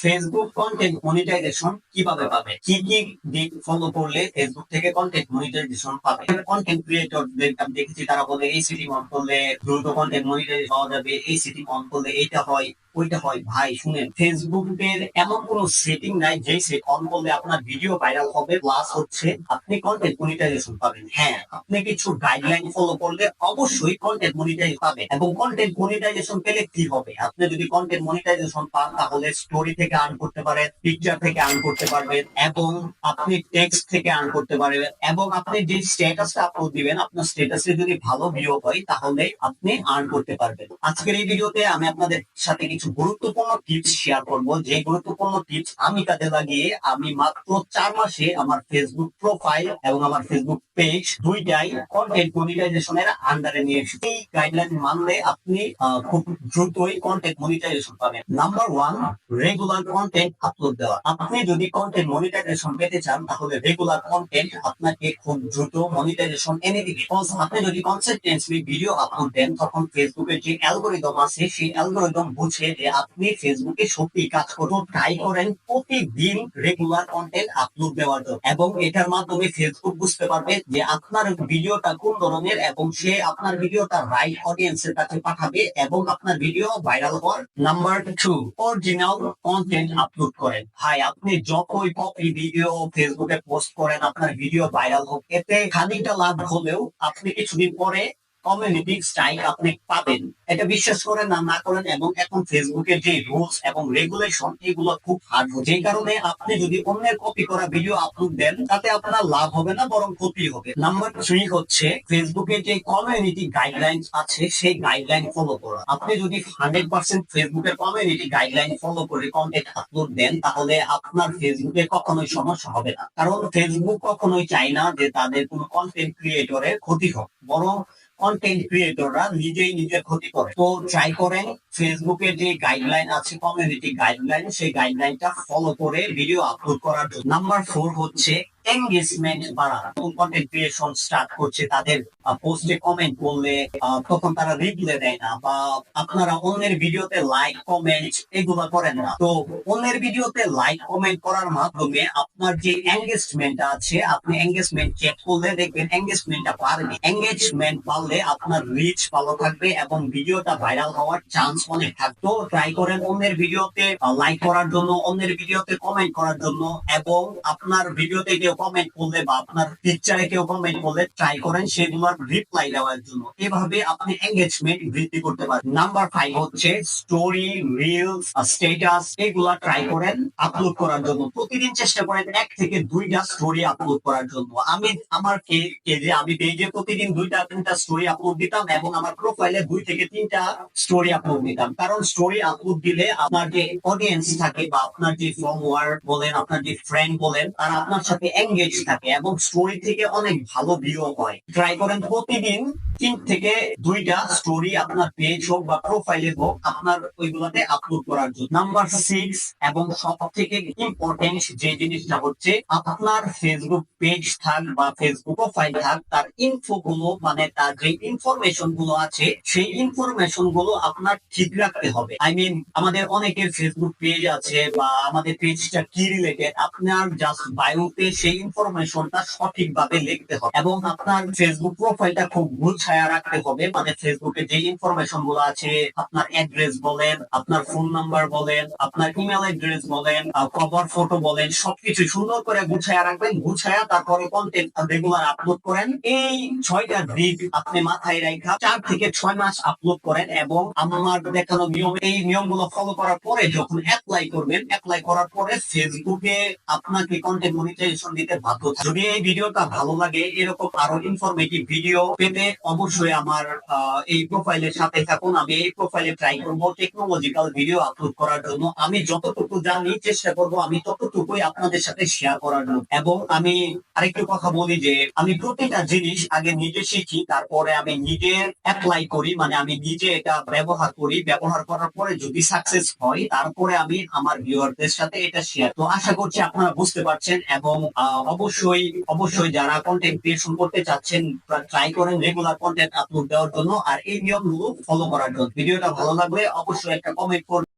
Facebook content monetization কীভাবে পাবে? কি কি দিক ফলো করলে ফেসবুক থেকে কন্টেন্ট মনিটাইজেশন পাবে? কন্টেন্ট ক্রিয়েটর আমি দেখেছি, তারা বলে এই সিটি অন করলে দ্রুত কন্টেন্ট মনিটাইজ পাওয়া যাবে, এই সিটি অন করলে এইটা হয়। ওইটা হয়। ভাই, শুনেন ফেসবুকের এমন কোনো সেটিং নাই যে সেট অন করলে আপনার ভিডিও ভাইরাল হবে প্লাস হচ্ছে। আপনি কন্টেন্ট মনিটাইজেশন পাবেন। হ্যাঁ আপনি কিছু গাইডলাইন ফলো করলে অবশ্যই কন্টেন্ট মনিটাইজ পাবেন। এবং কন্টেন্ট মনিটাইজেশন পেলে কি হবে? আপনি যদি কন্টেন্ট মনিটাইজেশন পান, তাহলে স্টোরি থেকে আর্ন করতে পারেন পিকচার থেকে আর্ন করতে পারবেন, এবং আপনি টেক্সট থেকে আর্ন করতে পারবেন, এবং আপনি যে স্ট্যাটাসটা আপলোড দিবেন, আপনার স্ট্যাটাসে যদি ভালো ভিউ হয়, তাহলে আপনি আর্ন করতে পারবেন। আজকের এই ভিডিওতে আমি আপনাদের সাথে কিছু গুরুত্বপূর্ণ টিপস শেয়ার করব। যে গুরুত্বপূর্ণ টিপস আমি কাজে লাগিয়ে আমি মাত্র চার মাসে আমার ফেসবুক প্রোফাইল এবং আমার ফেসবুক পেজ দুইটাই কন্টেন্ট মনিটাইজেশনের আন্ডারে নিয়ে এসেছি। এই গাইডলাইন মানলে আপনি খুব দ্রুতই কন্টেন্ট মনিটাইজেশন পাবেন। Number one regular content upload দেওয়া। আপনি যদি কন্টেন্ট মনিটাইজেশন পেতে চান, তাহলে রেগুলার কন্টেন্ট আপনাকে খুব দ্রুত মনিটাইজেশন এনে দিবে। আপনি যদি কনসিস্টেন্সলি ভিডিও আপলোড দেন, তখন ফেসবুকের যে অ্যালগোরিদম আছে, সেই অ্যালগোরিদম বুঝে যে আপনি ফেসবুকে সত্যি কাজ করুন ট্রাই করেন, প্রতিদিন রেগুলার কন্টেন্ট আপলোড দেওয়ার জন্য। এবং এটার মাধ্যমে ফেসবুক বুঝতে পারবে যে আপনার ভিডিওটা কোন ধরনের এবং সে আপনার ভিডিওটা রাইট অডিয়েন্সের কাছে পাঠাবে এবং আপনার ভিডিও ভাইরাল হওয়ার number two original content upload করেন। ভাই, আপনি যতই কপি ভিডিও ফেসবুকে পোস্ট করেন, আপনার ভিডিও ভাইরাল হোক, এতে খানিকটা লাভ হলেও আপনি কিছুদিন পরে কমিউনিটি স্ট্রাইক আপনি পাবেন। এটা বিশ্বাস করেন না না করেন, এবং এখন ফেসবুকের যে রুলস এবং রেগুলেশন এগুলো খুব হার্ড যে কারণে আপনি যদি অন্যের কপি করা ভিডিও আপলোড দেন, তাতে আপনার লাভ হবে না, বরং ক্ষতি হবে। নাম্বার থ্রি হচ্ছে ফেসবুকের যে কমিউনিটি গাইডলাইন আছে, সেই গাইডলাইন ফলো করা। আপনি যদি হান্ড্রেড পার্সেন্ট ফেসবুকের কমিউনিটি গাইডলাইন ফলো করে কন্টেন্ট আপলোড দেন, তাহলে আপনার ফেসবুকে কখনোই সমস্যা হবে না। কারণ ফেসবুক কখনোই চায় না যে তাদের কোনো কন্টেন্ট ক্রিয়েটরের ক্ষতি হোক, বরং কন্টেন্ট ক্রিয়েটররা নিজেই নিজের ক্ষতি করে। তো ট্রাই করেন ফেসবুকে যে গাইডলাইন আছে কমিউনিটি গাইডলাইন সেই গাইডলাইনটা ফলো করে ভিডিও আপলোড করার জন্য। নাম্বার ফোর হচ্ছে এঙ্গেজমেন্ট বাড়ানো কন্টেন্ট ক্রিয়েশন স্টার্ট করছে, তাদের পোস্টে কমেন্ট করলে তখন তারা রিপ্লাই দেয় না, বা আপনারা অন্যের ভিডিওতে লাইক কমেন্ট এগুলো করেন না। তো অন্যের ভিডিওতে লাইক কমেন্ট করার মাধ্যমে আপনার যে এঙ্গেজমেন্ট আছে, আপনি এঙ্গেজমেন্ট চেক করলে দেখবেন এঙ্গেজমেন্টটা বাড়বে। এঙ্গেজমেন্ট বাড়লে আপনার রিচ ভালো থাকবে এবং ভিডিওটা ভাইরাল হওয়ার চান্স অনেক থাকবে তো ট্রাই করেন অন্যের ভিডিওতে লাইক করার জন্য, অন্যের ভিডিওতে কমেন্ট করার জন্য এবং আপনার ভিডিওতে কেউ কমেন্ট করলে বা আপনার পিকচারে কেউ কমেন্ট করলে ট্রাই করেন সেগুলোর রিপ্লাই দেওয়ার জন্য। এভাবে আপনি এঙ্গেজমেন্ট বৃদ্ধি করতে পারেন নাম্বার ফাইভ হচ্ছে স্টোরি রিলস স্টেটাস এগুলা ট্রাই করেন আপলোড করার জন্য। প্রতিদিন চেষ্টা করেন এক থেকে দুইটা স্টোরি আপলোড করার জন্য। আমি, আমার পেজে আমি পেজে প্রতিদিন দুইটা, তিনটা স্টোরি আপলোড দিতাম এবং আমার প্রোফাইলে দুই থেকে তিনটা স্টোরি আপলোড দিতাম। কারণ স্টোরি আপলোড দিলে আপনার যে অডিয়েন্স থাকে বা আপনার যে ফলোয়ার বলেন, আপনার যে ফ্রেন্ড বলেন, তারা আপনার সাথে এঙ্গেজ থাকে এবং স্টোরি থেকে অনেক ভালো ভিউ হয়। ট্রাই করেন প্রতিদিন তিন থেকে দুইটা স্টোরি আপনার পেজ হোক বা প্রোফাইলে হোক আপনার ওইগুলোতে আপলোড করার জন্য। নাম্বার সিক্স এবং সব থেকে ইম্পর্টেন্ট যে জিনিসটা হচ্ছে আপনার ফেসবুক পেজ থাক বা ফেসবুক প্রোফাইল থাক, তার ইনফো গুলো মানে তার যে ইনফরমেশনগুলো আছে, সেই ইনফরমেশনগুলো আপনার ঠিক রাখতে হবে। আই মিন আমাদের অনেকের ফেসবুক পেজ আছে বা আমাদের পেজটা কি রিলেটেড আপনার জাস্ট বায়োতে সেই ইনফরমেশনটা সঠিকভাবে লিখতে হবে। এবং আপনার ফেসবুক প্রোফাইলটা খুব গুছায়া রাখতে হবে। মানে ফেসবুকে যে ইনফরমেশনগুলো আছে, আপনার অ্যাড্রেস বলেন, আপনার ফোন নাম্বার বলেন, আপনার ইমেল অ্যাড্রেস বলেন কভার ফটো বলেন, সবকিছু সুন্দর করে গুছায়া রাখবেন। গুছায়া তারপরে কন্টেন্ট রেগুলার আপলোড করেন। এই ছয়টা দিক আপনি মাথায় রাখা চার থেকে ছয় মাস আপলোড করেন এবং আমার দেখানো নিয়ম, এই নিয়মগুলো ফলো করার পরে যখন অ্যাপ্লাই করবেন অ্যাপ্লাই করার পরে ফেসবুকে আপনাকে কন্টেন্ট মনিটাইজেশন দিতে বাধ্য। যদি এই ভিডিওটা ভালো লাগে, এরকম আরও ইনফরমেটিভ ভিডিও পেতে অবশ্যই আমার এই প্রোফাইলের সাথে থাকুন। আমি এই প্রোফাইলে ট্রাই করব টেকনোলজিক্যাল ভিডিও আপলোড করার জন্য। আমি যতটুকু জানি, চেষ্টা করব আমি ততটুকুই আপনাদের সাথে শেয়ার করার জন্য। এবং আমি আরেকটু কথা বলি যে, আমি প্রত্যেকটা জিনিস আগে নিজে শিখি, তারপরে আমি নিজে অ্যাপ্লাই করি। মানে আমি নিজে এটা ব্যবহার করি। ব্যবহার করার পরে যদি সাকসেস হয়, তারপরে আমি আমার ভিউয়ারদের সাথে এটা শেয়ার তো আশা করছি আপনারা বুঝতে পারছেন এবং অবশ্যই অবশ্যই যারা কন্টেন্ট ক্রিয়েশন করতে চাচ্ছেন ট্রাই করেন রেগুলার কন্টেন্ট আপলোড দেওয়ার জন্য আর এই নিয়মগুলো ফলো করার জন্য। ভিডিওটা ভালো লাগলে অবশ্যই একটা কমেন্ট করবেন।